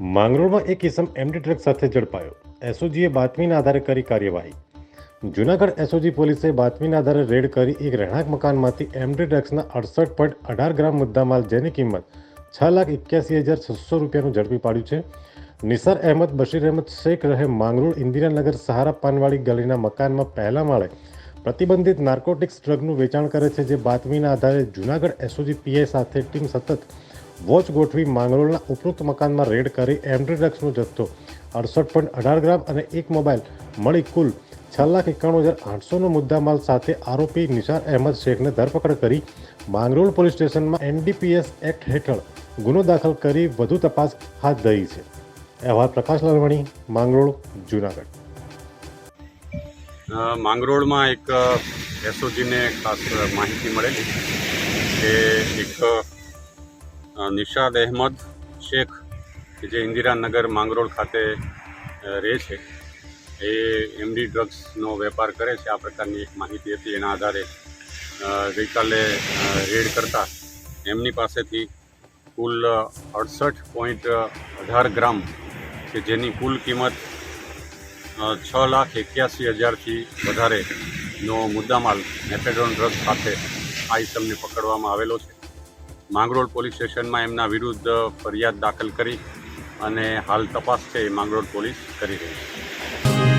માંગરોળમાં એક ઇસમ MD truck સાથે ઝડપાયો. એસઓજીએ બાતમીના આધારે કરી કાર્યવાહી. જૂનાગઢ એસઓજી પોલીસે બાતમીના આધારે રેડ કરી એક રહેણાંક મકાનમાંથી એમડી ડ્રગ્સના અડસઠ પોઈન્ટ અઢાર ગ્રામ મુદ્દામાલ જેની કિંમત છ લાખ એક્યાસી હજાર છસો રૂપિયાનું ઝડપી પાડ્યું છે. નિસાર અહેમદ, બશીર અહેમદ, શેખ રહે માંગરોળ, ઇન્દિરાનગર, સહારા, પાનવાડી ગલીના મકાનમાં પહેલા માળે પ્રતિબંધિત નાર્કોટિક્સ ડ્રગનું વેચાણ કરે છે, જે બાતમીના આધારે જૂનાગઢ એસઓજી પીઆઈ સાથે ટીમ સતત વોચ ગોઠવી માંગરોળના ઉપરોક્ત મકાનમાં રેડ કરી એમડી ડ્રગ્સનો જથ્થો અડસઠ પોઈન્ટ અઢાર ગ્રામ અને એક મોબાઈલ મળી કુલ છ લાખ એકાણું હજાર આઠસોનો મુદ્દામાલ સાથે આરોપી નિશાર અહેમદ શેખને ધરપકડ કરી માંગરોળ પોલીસ સ્ટેશનમાં એનડીપીએસ એક્ટ હેઠળ ગુનો દાખલ કરી વધુ તપાસ હાથ ધરી છે. અહેવાલ પ્રકાશ લાલવાણી, માંગરોળ, જુનાગઢ. માંગરોળમાં એક એસઓજીને ખાસ માહિતી મળેલી કે એક નિશાદ અહેમદ શેખ, કે જે ઇન્દિરાનગર માંગરોળ ખાતે રહે છે. એ એમડી ડ્રગ્સનો વેપાર કરે છે. આ પ્રકારની એક માહિતી હતી. એના આધારે ગઈકાલે રેડ કરતા એમની પાસેથી કુલ અડસઠ પોઈન્ટ અઢાર ગ્રામ, કે જેની કુલ કિંમત છ લાખ એક્યાસી હજારથી વધારેનો મુદ્દામાલ મેથેડોન ડ્રગ્સ સાથે આ ઇસમને પકડવામાં આવેલો છે. માંગરોળ પોલીસ સ્ટેશનમાં એમના વિરુદ્ધ ફરિયાદ દાખલ કરી અને હાલ તપાસ છે એ માંગરોળ પોલીસ કરી રહી છે.